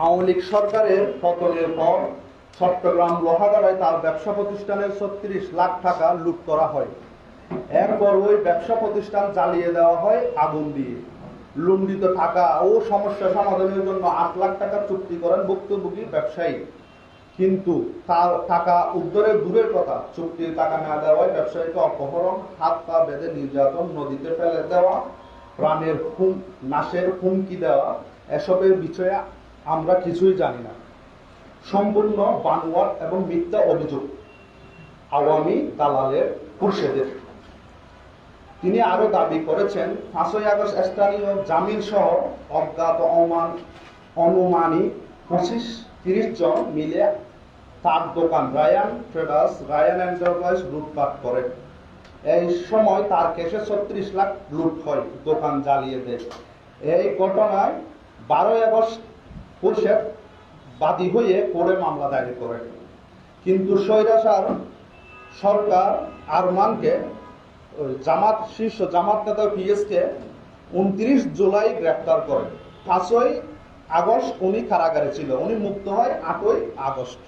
আওয়ামী লীগ সরকারের পতনের পর চট্টগ্রাম লোহাগাড়ায় তার ব্যবসা প্রতিষ্ঠানের ছত্রিশ লাখ টাকা লুট করা হয়। এরপর ওই ব্যবসা প্রতিষ্ঠান জ্বালিয়ে দেওয়া হয় আগুন দিয়ে। লুণ্ঠিত টাকা ও সমস্যা সমাধানের জন্য আট লাখ টাকা চুক্তি করেন ভুক্তভোগী ব্যবসায়ী। কিন্তু তার টাকা উদ্ধারের দূরের কথা, চুক্তির টাকা না দেওয়ায় ব্যবসায়ীকে অপহরণ, হাত পা বেঁধে নির্যাতন, নদীতে ফেলে দেওয়া, প্রাণের হুম, নাশের হুমকি দেওয়া, এসবের বিষয়ে আমরা কিছুই জানি না। সম্পূর্ণ বানোয়ার এবং মিথ্যা অভিযোগ আওয়ামী দালালের পুরুষেদের। তিনি আরও দাবি করেছেন, পাঁচই আগস্ট স্থানীয় জামিন সহ অজ্ঞাত অমান, অনুমানিক পঁচিশ, তিরিশ জন মিলে তার দোকান রায়ান ট্রেডার্স, রায়ান এন্টারপ্রাইজ লুটপাট করে। এই সময় তার কেসে ছত্রিশ লাখ লুট হয় দোকান জ্বালিয়ে দেয়। এই ঘটনায় বারোই আগস্ট পুলিশের বাদী হয়ে কোর্টে মামলা দায়ের করে। কিন্তু স্বৈরাচার সরকার আরমানকে জামাত, শীর্ষ জামাত নেতা পিএসকে উনত্রিশ জুলাই গ্রেপ্তার করে। পাঁচই আগস্ট উনি কারাগারে ছিল। উনি মুক্ত হয় আটই আগস্ট।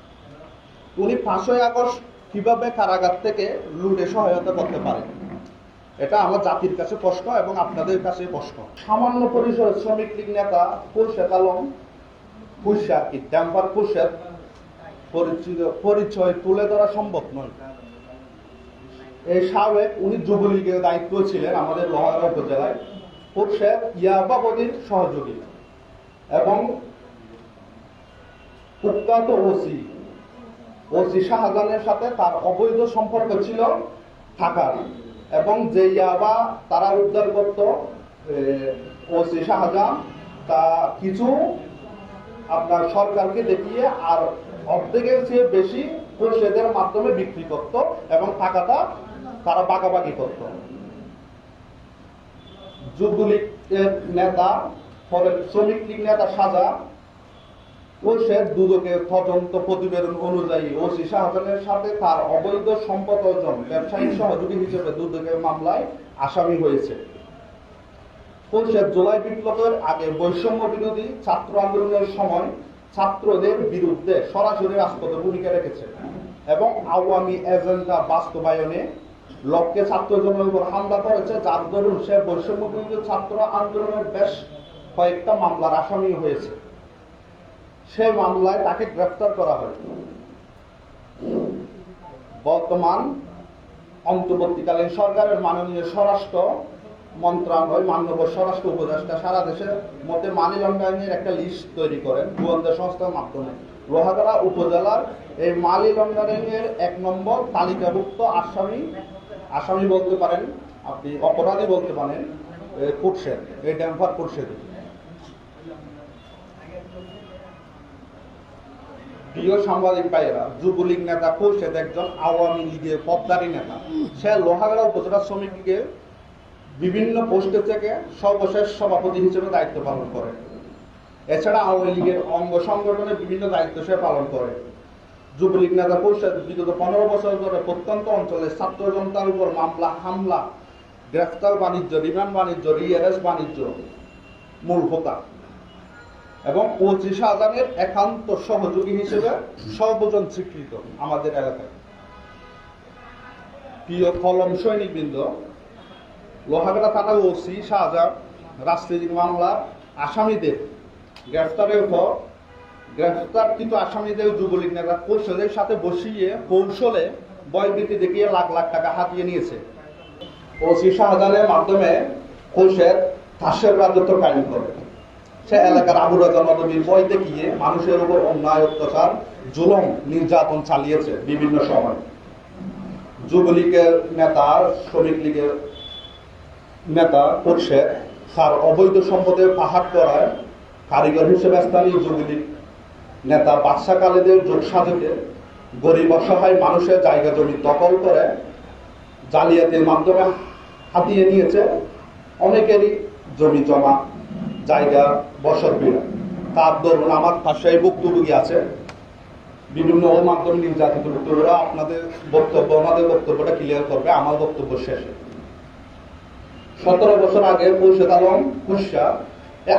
উনি পাঁচই আগস্ট কীভাবে কারাগার থেকে লুটে সহায়তা করতে পারেন এটা আমার জাতির কাছে প্রশ্ন এবং আপনাদের কাছে প্রশ্ন। সামান্য পরিসর শ্রমিক লীগ নেতা খুরশেদ আলম পরিচয় তুলে ধরা সম্ভব নয়। এই সাবেক উনি যুবলীগের দায়িত্ব ছিলেন আমাদের উপজেলায়। সহযোগী এবং কুখ্যাত ওসি। ওসি শাহজাহানের সাথে তার অবৈধ সম্পর্ক ছিল থাকার এবং যে ইয়াবা তারা উদ্ধার করত ওসি শাহজাহান, তা কিছু আপনার সরকারকে দেখিয়ে আর অর্ধেকের চেয়ে বেশি পরিষদের মাধ্যমে বিক্রি করত এবং টাকাটা তারা বাগাবাগি করত। নেতা শ্রমিক লীগ নেতা সাজা দুদকের তদন্ত প্রতিবেদন অনুযায়ী ওসি শাহজাহানের সাথে তার অবৈধ সম্পদ অর্জন, ব্যবসায়িক সহযোগী হিসেবে দুদকের মামলায় আসামি হয়েছে। পরিষদ জুলাই বিপ্লবের আগে বৈষম্য বিরোধী ছাত্র আন্দোলনের সময় ছাত্রদের বিরুদ্ধে সরাসরি রাজপথে ভূমিকা রেখেছে এবং আওয়ামী এজেন্ডা বাস্তবায়নে লক্ষ্যে ছাত্র জনের উপর হামলা করেছে, যার দরুন সে বৈষম্য বিরোধী ছাত্র আন্দোলনের বেশ কয়েকটা মামলার আসামি হয়েছে। সেই মামলায় তাকে গ্রেফতার করা হয়। বর্তমান অন্তর্বর্তীকালীন সরকারের মাননীয় স্বরাষ্ট্র মন্ত্রণালয়, মাননীয় স্বরাষ্ট্র উপদেষ্টা সারা দেশের মধ্যে মানি লন্ডারিং একটা লিস্ট তৈরি করেন গোয়েন্দা সংস্থার মাধ্যমে। লোহাগড়া উপজেলার এই মানি লন্ডারিং এর এক নম্বর তালিকাভুক্ত আসামি আসামি বলতে পারেন আপনি, অপরাধী বলতে পারেন ফুটসের এই ড্যাম্পার ফুটসের প্রিয় সাংবাদিক ভাইয়েরা, যুবলীগ নেতা খুরশেদ একজন আওয়ামী লীগের পদ্মারী নেতা। সে লোহাগড়া উপজেলা শ্রমিক লীগের বিভিন্ন পোস্টে থেকে সর্বশেষ সভাপতি হিসেবে দায়িত্ব পালন করে। এছাড়া আওয়ামী লীগের অঙ্গ সংগঠনের বিভিন্ন দায়িত্ব সে পালন করে। যুবলীগ নেতা খুরশেদ বিগত পনেরো বছর ধরে প্রত্যন্ত অঞ্চলে ছাত্র জনতার উপর মামলা, হামলা, গ্রেফতার বাণিজ্য, রিমান্ড বাণিজ্য রিয়ারেস বাণিজ্য মূল হোতা। এবং পঁচিশ হাজারের একান্ত সহযোগী হিসেবে সর্বজন স্বীকৃত আমাদের এলাকায়। প্রিয় কলম সৈনিকবৃন্দ লোহাগড়া থানা ওসি শাহজাহান রাজনীতিক মামলা, আসামিদের গ্রেফতারের পর গ্রেফতারকৃত আসামিদের যুবলীগ নেতা পরিষদের সাথে বসিয়ে কৌশলে বয়বৃত্তি দেখিয়ে লাখ লাখ টাকা হাতিয়ে নিয়েছে। ওসি শাহজাহানের মাধ্যমে কোষের তাসের রাজত্ব কায়েম করে। সে এলাকার আবু রাজা নদীর বই দেখিয়ে মানুষের উপর অন্যায়, অত্যাচার, জুলম, নির্যাতন চালিয়েছে বিভিন্ন সময়। যুবলীগের নেতা, শ্রমিক লীগের নেতা করছে, তার অবৈধ সম্পদে পাহাড় করায় কারিগর হিসেবে স্থানীয় যুবলীগ নেতা বাদশা কালেদের যোগ সাধকে গরিব অসহায় মানুষের জায়গা জমি দখল করে জালিয়াতির মাধ্যমে হাতিয়ে নিয়েছে অনেকেরই জমি জমা, জায়গা বসত বিড়া তার দরুন আমার ভাষায় ভুক্তভোগী আছে। বিভিন্ন মাধ্যমে নির্যাতিত ভুক্তভোগীরা আপনাদের বক্তব্য, আমাদের বক্তব্যটা ক্লিয়ার করবে, আমার বক্তব্য শেষে। সতেরো বছর আগে মুর্শেদ আলম কুশা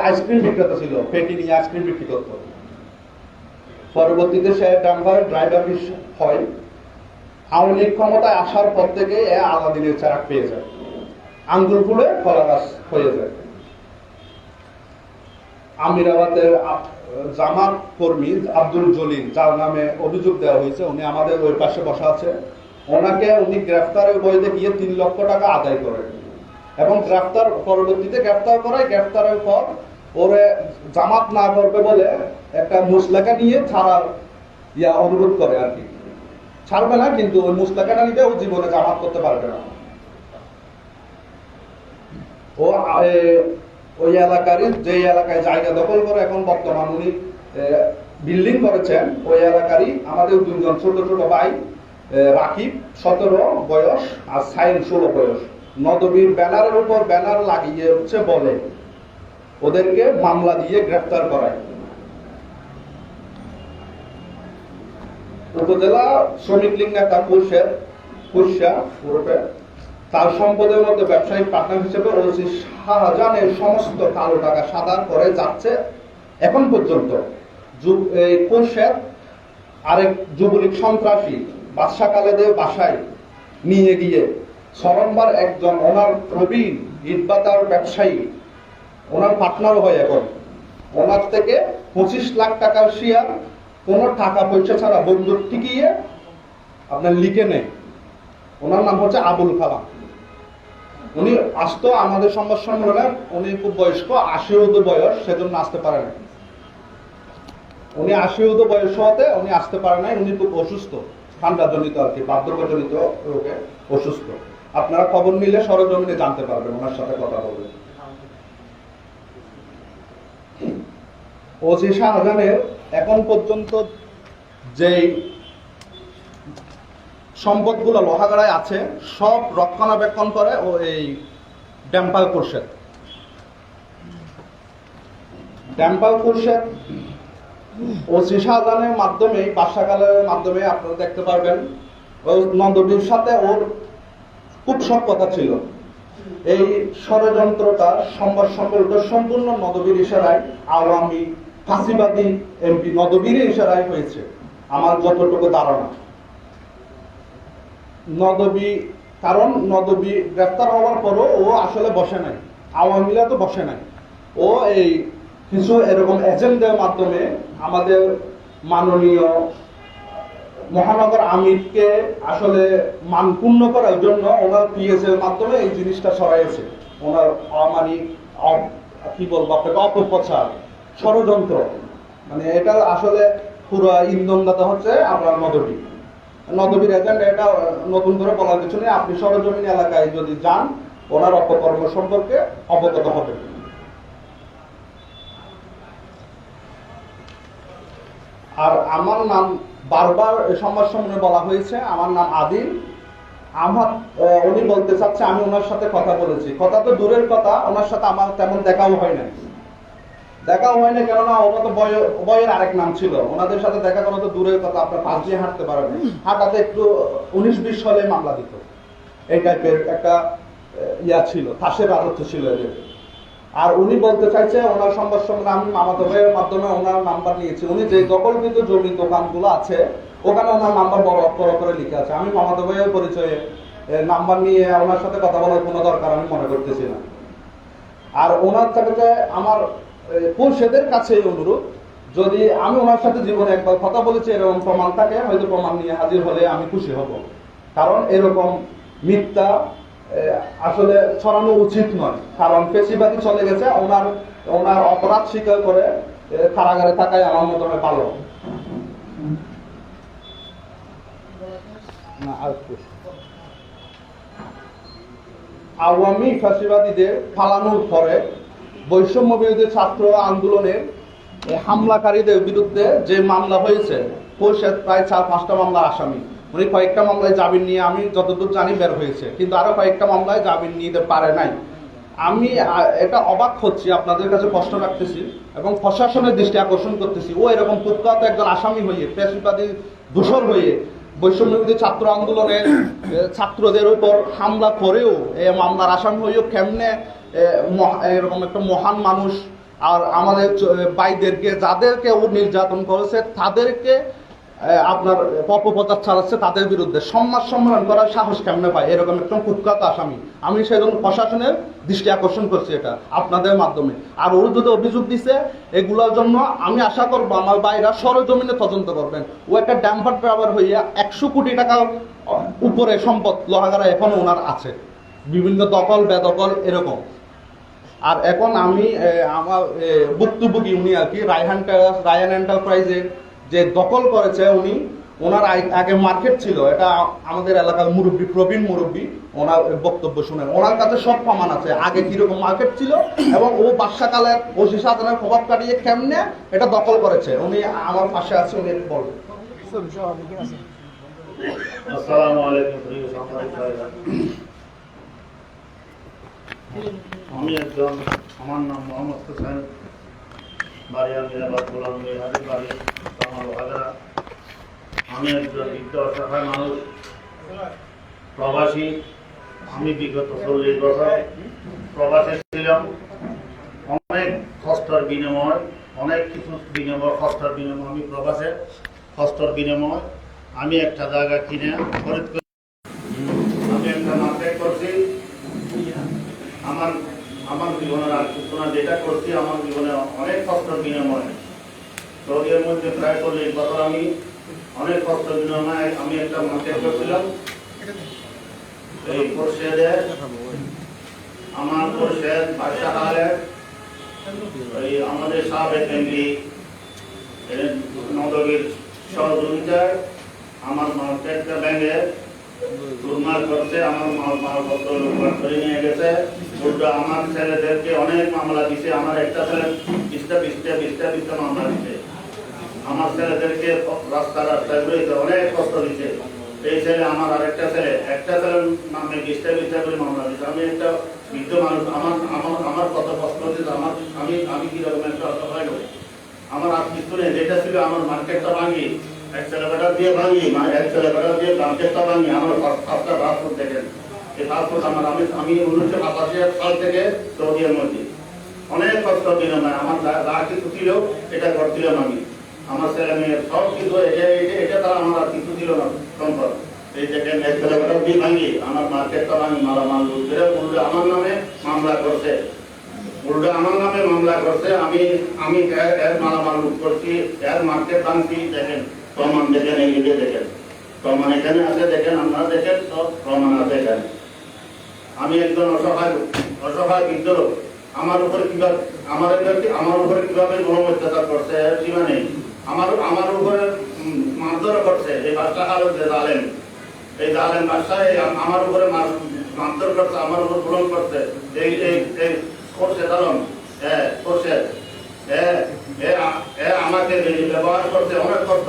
আইসক্রিম বিক্রেতা ছিল, পেটি নিয়ে আইসক্রিম বিক্রি করতো। পরবর্তীতে সে ডাম্পার ড্রাইভার হয়। আওয়ামী লীগ ক্ষমতায় আসার পর থেকে এ আলাদিনের চারাক পেয়ে যায়। আঙ্গুল ফুলে কলা গাছ হয়ে যায়। আমিরাবাদের জামাত কর্মী আব্দুল জলিল, যার নামে অভিযোগ দেওয়া হয়েছে, উনি আমাদের ওই পাশে বসা আছে। ওনাকে উনি গ্রেফতারের বইতে গিয়ে তিন লক্ষ টাকা আদায় করেন। এবং গ্রেফতার পরবর্তীতে গ্রেফতার করায় গ্রেফতারের পর ওরে জামাত না করবে বলে একটা মুসলাকা নিয়ে ছাড়ার ইয়া অনুরোধ করে আর কি। ছাড়বে না, কিন্তু ওই মুসলাকাটা নিতে ও জীবনে জামাত করতে পারবে না। ও ওই এলাকারই যে এলাকায় জায়গা দখল করে এখন বর্তমান উনি বিল্ডিং করেছেন, ওই এলাকারই আমাদের দুজন ছোট ছোট ভাই রাকিব, সতেরো বয়স আর সাইন ষোলো বয়স। নদবীর ব্যানারের উপর ব্যানার লাগিয়ে হচ্ছে বলে। ওদেরকে মামলা দিয়ে গ্রেফতার করায়। উপজেলা শ্রমিক লীগ নেতা কুশের কুশা তার সম্পদের মধ্যে ব্যবসায়িক পার্টনার হিসেবে ওসি শাহজাহানের সমস্ত কালো টাকা সাদা করে যাচ্ছে এখন পর্যন্ত। কুশের আরেক যুবলীগ সন্ত্রাসী বাদশা কালেদের বাসায় নিয়ে গিয়ে সরম্বার একজন, ওনার প্রবীণ ইটবাতার ব্যবসায়ী, ওনার পার্টনারও হয় এখন। ওনার থেকে পঁচিশ লাখ টাকার শেয়ার কোনো টাকা পয়সা ছাড়া বন্দুক টিকিয়ে আপনার লিখে নেয়। ওনার নাম হচ্ছে আবুল কালাম। উনি আসতো আমাদের সংবাদ সম্মেলনে উনি খুব বয়স্ক আশি উর্ধ বয়স, সেজন্য আসতে পারে না উনি আশি উর্ধ বয়স হতে উনি আসতে পারে নাই, উনি খুব অসুস্থ। ঠান্ডা জনিত আর কি, বার্ধক্যজনিত রোগে অসুস্থ। আপনারা খবর নিলে সরজমিনে জানতে পারবেন, ওনার সাথে কথা বলবেন ওসি শাহজাহানের এখন পর্যন্ত যেই সম্পদগুলো লোহাগাড়ায় আছে, সব রক্ষণাবেক্ষণ করে ও এই ড্যাম্পাল কোর্সের ড্যাম্পাল কোর্সের ওসি শাহজাহানের মাধ্যমে বাসাকালের মাধ্যমে আপনারা দেখতে পারবেন ওই নন্দবীর সাথে ওর খুব সব কথা ছিল। এই ষড়যন্ত্রটা সংবাদ সম্পর্ক সম্পূর্ণ নদবীর ইশারায় আওয়ামী ফাঁসিবাদী এমপি নদবীর ইশারায় হয়েছে। আমার যতটুকু ধারণা। নদবী, কারণ নদবী গ্রেফতার হওয়ার পরও ও আসলে বসে নাই। আওয়ামী লীগও তো বসে নাই। ও এই কিছু এরকম এজেন্ডার মাধ্যমে আমাদের মাননীয় মহানগর আমিরকে আসলে মানপূর্ণ করার জন্য ওনার পিএস এর মাধ্যমে এই জিনিসটা সরাইছে। ওনার অমানি কি বলব আপনাকে, অপপ্রচার, ষড়যন্ত্র। মানে এটা আসলে পুরো ইন্ধনদাতা হচ্ছে আপনার নদবী নদবীর এজেন্ট এটা নতুন করে বলার কিছু নেই। আপনি সরজমিন এলাকায় যদি যান, ওনার অপকর্ম সম্পর্কে অবগত হবে আর আমার নাম বারবার সংবাদ সম্মেলনে বলা হয়েছে, আমার নাম আদিল। আমার উনি বলতে চাচ্ছে, আমি ওনার সাথে কথা বলেছি। কথা তো দূরের কথা, ওনার সাথে আমার তেমন দেখাও হয় না দেখাও হয় না কেননা ওরা তো বয়- বয়ের আরেক নাম ছিল। ওনাদের সাথে দেখা করা তো দূরের কথা, আপনার পাশ দিয়ে হাঁটতে পারেন হাঁটাতে একটু উনিশ বিশ সালে মামলা দিত। এই টাইপের একটা ইয়া ছিল, ফাঁসের রাজত্ব ছিল এদের। আর উনি বলতে চাইছে, ওনার সংবাদ সম্মেলনে আমি মামাতো ভাইয়ের মাধ্যমে ওনার নাম্বার নিয়েছি। উনি যে দখলকৃত জমি দোকানগুলো আছে, ওখানে ওনার নাম্বার বড় অক্ষর করে লিখে আছে। আমি মামাতো ভাইয়ের পরিচয়ে নাম্বার নিয়ে ওনার সাথে কথা বলার কোনো দরকার আমি মনে করতেছি না। আর ওনার থেকে আমার পুরুষদের কাছে অনুরোধ, যদি আমি ওনার সাথে জীবনে একবার কথা বলেছি, এরকম প্রমাণ থাকে, হয়তো প্রমাণ নিয়ে হাজির হলে আমি খুশি হব। কারণ এরকম মিথ্যা আসলে ছড়ানো উচিত নয়। কারণ পেশিবাদী চলে গেছে, ওনার ওনার অপরাধ স্বীকার করে কারাগারে থাকাই আমার মতো ভালো। আওয়ামী ফ্যাসিবাদীদের ফালানোর পরে বৈষম্য বিরোধী ছাত্র আন্দোলনের হামলাকারীদের বিরুদ্ধে যে মামলা হয়েছে প্রায় চার পাঁচটা মামলার আসামি। উনি কয়েকটা মামলায় জামিন নিয়ে আমি যতদূর জানি বের হয়েছে, কিন্তু আরও কয়েকটা মামলায় জামিন নিতে পারে নাই। আমি এটা অবাক হচ্ছি, আপনাদের কাছে প্রশ্ন রাখতেছি এবং প্রশাসনের দৃষ্টি আকর্ষণ করতেছি। ও এরকম প্রখ্যাত একজন আসামি হয়ে পেশিবাদী দূষর হয়ে, বৈষম্যবিরোধী ছাত্র আন্দোলনের ছাত্রদের উপর হামলা করেও এ মামলার আসামি হয়েও কেমনে এরকম একটা মহান মানুষ আর আমাদের ভাইদেরকে যাদেরকে ও নির্যাতন করেছে, তাদেরকে আপনার অপপ্রচার চালাচ্ছে তাদের বিরুদ্ধে সম্মান সম্মান করার সাহস কেমনে পায়? এরকম একদম কুখ্যাত আসামি। আমি সেজন্য প্রশাসনের দৃষ্টি আকর্ষণ করছি এটা আপনাদের মাধ্যমে। আর ওর যদি অভিযোগ দিছে এগুলোর জন্য আমি আশা করব আমার ভাইরা সরজমিনে তদন্ত করবেন। ও একটা ড্যাম্পার ড্রাইভার হইয়া একশো কোটি টাকা উপরে সম্পদ লোহাগারা এখন ওনার আছে। বিভিন্ন দখল বেদখল এরকম। আর এখন আমি আমার এ, ভুক্তভোগী উনি আর কি রায়হান রায়ান এন্টারপ্রাইজের যে দখল করেছে উনি, ওনার আগে মার্কেট ছিল, এটা আমাদের এলাকার মুরব্বী, প্রবীণ মুরব্বী, ওনার বক্তব্য শুনেন। ওনার কাছে সব প্রমাণ আছে, আগে কীরকম মার্কেট ছিল এবং ও বাদশাকালের ওসি সাধনের প্রভাব কাটিয়ে কেমনে এটা দখল করেছে। উনি আমার পাশে আছে, উনি বলবেন। আমি একজন, আমার নাম মোহাম্মদ হোসেন বাড়ি বিহারি বাড়ি। আমি একজন অসহায় মানুষ, প্রবাসী। আমি বিগত চল্লিশ বছর প্রবাসে ছিলাম। অনেক কষ্টর বিনিময়, অনেক কিছু বিনিময়, কষ্টর বিনিময়। আমি প্রবাসে, কষ্টর বিনিময়। আমি একটা জায়গা কিনে খরিদ করি। আমি একটা মার্কেট করছি। আমার আমার জীবনের আর যেটা করছি, আমার জীবনে অনেক কষ্টর বিনিময়। তো মধ্যে প্রায় চল্লিশ বছর আমি অনেক কষ্ট বিনিময়ে আমি একটা মার্কেট করছিলাম এই পরিষদে আমার পরিষদ বাদশাহ আলের ওই আমাদের সাবেক এমপি নদগীর সহযোগিতায় আমার মার্কেটটা ব্যাঙ্গে দুর্মার করছে, আমার মাল মালপত্র করে নিয়ে গেছে। উল্টো আমার ছেলেদেরকে অনেক মামলা দিছে, আমার একটা ছেলে বিশটা বিশটা বিশটা বিশটা মামলা দিছে। আমার ছেলেদেরকে রাস্তা রাস্তায় ঘুরেছে অনেক কষ্ট দিচ্ছে। এই ছেলে আমার আরেকটা ছেলে, একটা ছেলের নামে বিশটা বিশটা করে মামলা দিচ্ছে আমি একটা বৃদ্ধ মানুষ, আমার আমার আমার কত কষ্ট হচ্ছে আমার, আমি আমি কীরকম একটা অসহায় লোক? আমার আর কিছু নেই যেটা ছিল আমার মার্কেটটা ভাঙি, এক ছেলেবেটা দিয়ে ভাঙি এক ছেলেবেটা দিয়ে মার্কেটটা ভাঙি, আমার পাঁচটা পাসপোর্ট দেখেন এই পাসপোর্ট আমার, আমি আমি উনিশশো সাতাশি সাল থেকে সৌদির মধ্যে। অনেক কষ্ট বিনিময় আমার যা যা কিছু ছিল, এটা করছিলাম আমি। আমার ছেলে মেয়ে, সব কিছু এটা এটা তারা আমার কিছু ছিল না, সম্পদ। এই দিয়ে ভাঙি, আমার মার্কেটটা ভাঙি, মালামাল লুট করে উল্টে আমার নামে মামলা করছে। উল্টো আমার নামে মামলা করছে, আমি আমি এর- মালামাল লুট করছি, এর মার্কেট ভাঙছি, দেখেন, প্রমাণ দেখেন এইগুলো দেখেন। প্রমাণ এখানে আছে, দেখেন, আপনারা দেখেন, সব প্রমাণ আছে এখানে। আমি একজন অসহায় অসহায় বৃদ্ধ লোক। আমার উপরে কীভাবে, আমার আমার উপরে কীভাবে গণ অত্যাচার করছে সীমা নেই। আমার আমার উপরে মারধর করছে, এই বাচ্চা আলো যে জালেন এই বাচ্চা এই আমার উপরে মার- মারধর করছে, আমার উপর গ্রহণ করছে, এই এই এই করছে দালন হ্যাঁ করছে আমাকে ব্যবহার অনেক কষ্ট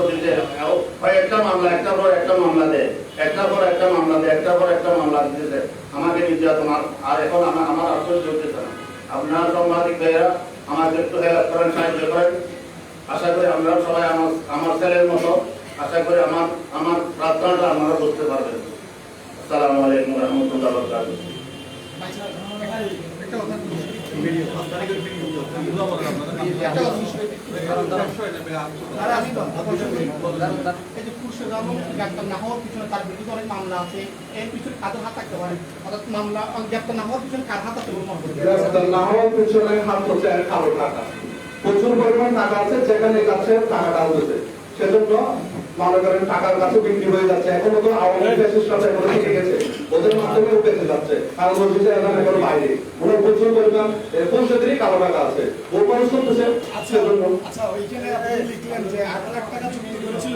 একটা মামলা একটা পর একটা মামলা দেয় একটা পর একটা মামলা দেয় একটা পর একটা মামলা দিতেছে, আমাকে নির্যাতন আর এখন আমার আমার আশ্চর্য হচ্ছে না। আপনার সাংবাদিক ভাইয়েরা, আমাকে একটু হেল্প করেন, সাহায্য করেন। আশা করি আমরা সবাই আমার আমার ছেলের মতো আশা করি আমার আমার প্রার্থনাটা আপনারা বুঝতে পারবেন। আসসালামু আলাইকুম রহমতুল্লাহ বরকাতুহ। আর আমি এই যে খুরশেদ আলম গ্রেপ্তার না হওয়ার পিছনে তার বিরুদ্ধে অনেক মামলা আছে? এর পিছনে কাদের হাত থাকতে পারে অর্থাৎ মামলা গ্রেপ্তার না হওয়ার পিছনে কার হাত আছে? না হওয়ার পেছনে হাত হচ্ছে এক টাকা প্রচুর পরিমাণ টাকা আছে যেখানে কাছে টাকাটা উঠেছে সেজন্য মনে করেন টাকার কাছে বিক্রি হয়ে যাচ্ছে। এখনও তো আওয়ামী লীগের সাথে থেকে গেছে। ওদের মাধ্যমে যাচ্ছে। কারণ বলছে এখন এখন বাইরে। ওনার প্রচুর পরিমাণ পরিষদেরই কালো টাকা আছে। ও খরচ করতেছে। সেজন্য আচ্ছা ওইখানে আপনি লিখলেন যে আট লাখ টাকা চুক্তি করেছিল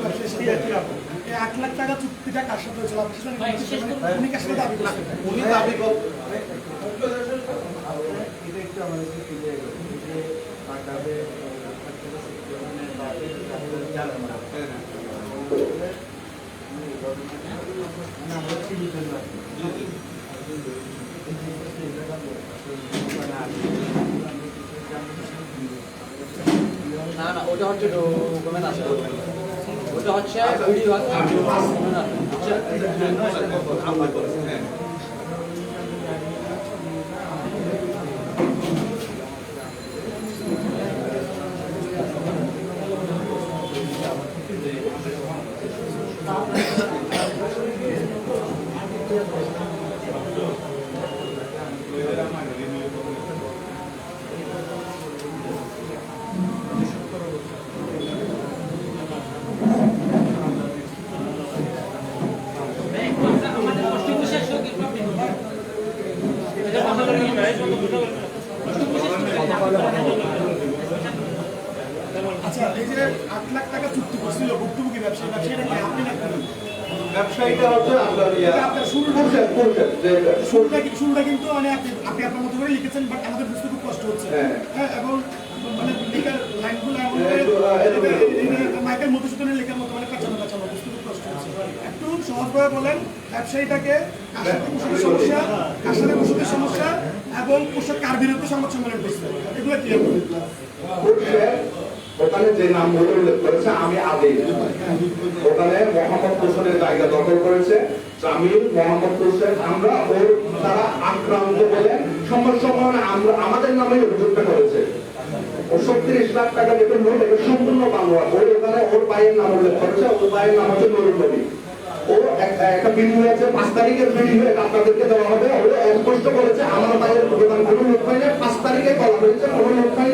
এই আট লাখ টাকা চুক্তিটা কার সাথে হয়েছিল? আপনি উনি কার সাথে দাবি করছেন? উনি দাবি কর না না ওটা হচ্ছে ডকুমেন্ট আছে ওটা হচ্ছে ভিডিও আছে ডকুমেন্ট আছে বুঝছেন? আট লাখ টাকা চুক্তি করছিল ভুক্তভোগী ব্যবসায়ী ব্যবসায়ীটা কি আপনি না করেন ব্যবসায়ীটা হচ্ছে আপনার যে শুরুটা কি- শুরুটা কিন্তু মানে আপনি আপনি আপনার মতো করে লিখেছেন বাট আমাদের বুঝতে খুব কষ্ট হচ্ছে। হ্যাঁ। হ্যাঁ এবং মানে লেখার লাইনগুলো এমন এটা মাইকেল মধুসূদনের লেখার মতো মানে কাঁচানো কাঁচানো বুঝতে খুব কষ্ট হচ্ছে। একটু সহজভাবে বলেন ব্যবসায়ীটাকে পোশাকের সমস্যা পোশাকের সমস্যা এবং পোশাক কার বিরুদ্ধে সংবাদ সম্মেলন করছে। এগুলো পুরুষের ওখানে যে নামগুলো উল্লেখ করেছে আমি আদেই ওখানে মোহাম্মদ হোসেনের জায়গা দখল করেছে জামিল মোহাম্মদ হোসেন আমরা ওর তারা আক্রান্ত সংবাদ সম্মেলনে আমরা আমাদের নামে অভিযোগটা করেছে। ও সত্তিরিশ লাখ টাকা বেতন নোট এটা সম্পূর্ণ বাংলা। ওর ওখানে ওর ভাইয়ের নাম উল্লেখ করেছে ওর ভাইয়ের নাম হচ্ছে নুরুল নবী ও একটা বিল হয়েছে পাঁচ তারিখের বিল হয়ে আপনাদেরকে দেওয়া হবে। ও স্পষ্ট করেছে, আমার ভাইয়ের দোকান কোনো লোক পাই পাঁচ তারিখে বলা হয়েছে, কোনো লোক পাই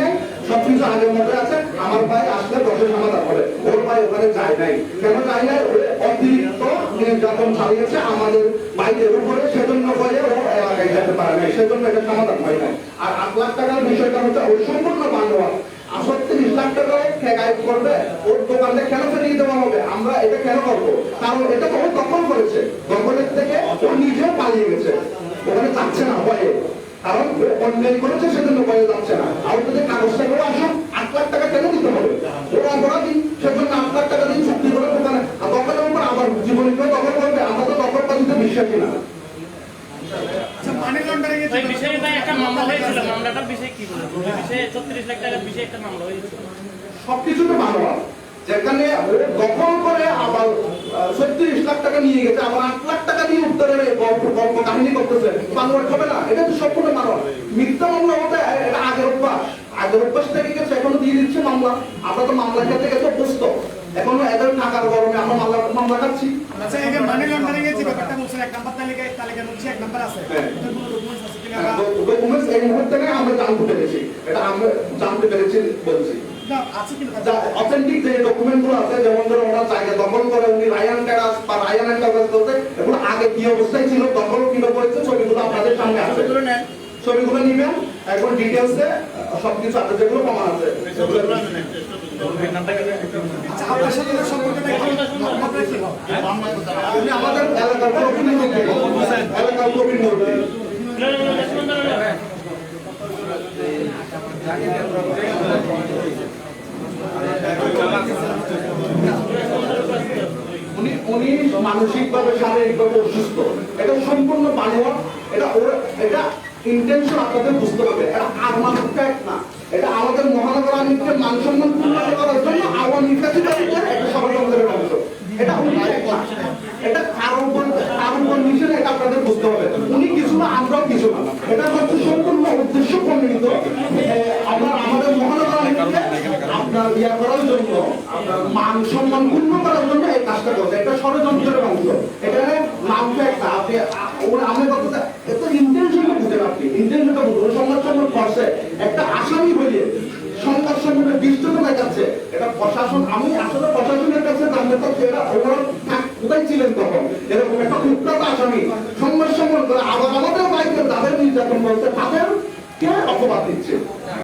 সবকিছু আগের মতো আছে। আমার ভাই আসলে দশে সমাধান করে ওর ভাই ওখানে যায় নাই। কেন যায় নাই? অতিরিক্ত নির্যাতন চালিয়েছে আমাদের ভাইদের উপরে, সেজন্য বলে ও এলাকায় যেতে পারে নাই। সেজন্য এটা সমাধান হয় নাই। আর আট লাখ টাকার বিষয়টা হচ্ছে ওই সম্পূর্ণ বান্ধব আটত্রিশ লাখ টাকা কে গায়েব করবে? ওর দোকানে কেন ফেরিয়ে দেওয়া হবে? আমরা এটা কেন করব? কারণ এটা তো ও দখল করেছে। দখলের থেকে ও নিজেও পালিয়ে গেছে। ওখানে যাচ্ছে না, ভয়ে। কারণ অন্যায় করেছে সেজন্য ভয়ে যাচ্ছে না। আর যদি কাগজটা করে আসুন আট লাখ টাকা কেন দিতে হবে? ওর অপরাধী সেজন্য আট লাখ টাকা দিয়ে চুক্তি করে দোকানে দখলের উপর আবার জীবনে কেউ দখল করবে। আমরা তো দখল বাজিতে বিশ্বাসী না। আচ্ছা ভাই একটা মামলা হয়েছিল। মামলাটার বিষয়ে কি বলব? ওই বিষয়ে ছত্রিশ লাখ টাকার বিষয়ে একটা মামলা হয়েছিল। সবকিছুতে মানবা যেখানে দখল আবার ছত্রিশ লাখ টাকা নিয়ে গেছে আবার আট লাখ টাকা দিয়ে উত্তরের গল্প গল্প কাহিনী করতেছে। মানবার হবে না এটা তো সম্পূর্ণ মানবা মিথ্যা মামলা হতে এটা আগের অভ্যাস। আগের অভ্যাস থেকে গেছে এখনও দিয়ে দিচ্ছে মামলা। আমরা তো মামলার ক্ষেত্রে গেছে অভ্যস্ত। এখনও এদের টাকার গরমে আমরা মামলা মামলা খাচ্ছি। আচ্ছা এই যে মানি লন্ডারিং এর যে ব্যাপারটা বলছেন এক নাম্বার তালিকায় মধ্যে এক নাম্বার আছে। হ্যাঁ। ডকুমেন্টস হ্যাঁ, ডকুমেন্টস এই মুহূর্তে আমরা জানতে পেরেছি। এটা আমরা জানতে পেরেছি বলছি। অথেন্টিক যে ডকুমেন্টগুলো আছে যেমন ধরো ওনার জায়গা দখল করে উনি রায়ান টেরাস বা রায়ান টেরাস বলতে এগুলো আগে কি অবস্থায় ছিল দখল কীভাবে করেছে ছবিগুলো আপনাদের সামনে আছে ছবিগুলো নিবেন এখন ডিটেলসে সবকিছু আছে যেগুলো প্রমাণ আছে। আচ্ছা ওর হয় আমাদের এলাকার প্রবীণ মুরব্বী এলাকার প্রবীণ মুরব্বী উনি উনি মানসিকভাবে, শারীরিকভাবে অসুস্থ। এটা সম্পূর্ণ মানব এটা ওর, এটা ইন্টেনশন আপনাদের বুঝতে হবে। এটা আরমান ফ্যাক্ট না। এটা আমাদের মহানগর আমিকে মান সম্মান পূর্ণ করার জন্য আওয়ামী কাছে একটা সবার অংশ। এটা। এটা কারোর উপর কারোর উপর নিচে এটা আপনাদের বুঝতে হবে উনি কিছু না আমরাও কিছু না এটা হচ্ছে সম্পূর্ণ উদ্দেশ্য প্রণীত আমরা আমাদের মহানগর আমিনকে আপনার ইয়া করার জন্য আপনার মান সম্মান পূর্ণ করার জন্য এই কাজটা করছে এটা ষড়যন্ত্রের অংশ এখানে নাম একটা আপনি আমি কথা এত ইন্টেনশনটা বুঝেন আপনি ইন্টেনশনটা বুঝুন সংবাদ সম্মান করছে একটা আসামি হয়ে সংবাদ সম্মানে বিস্তৃত দেখাচ্ছে এটা প্রশাসন আমি আসলে প্রশাসনের কাছে জানতে চাচ্ছি এটা ওনারা থাক- কোথায় ছিলেন তখন এরকম একটা কুখ্যাত আসামি সংবাদ সম্মান করে আবার আমাদের বাইকে যাদের নির্যাতন করছে তাদের কে অপবাদ দিচ্ছে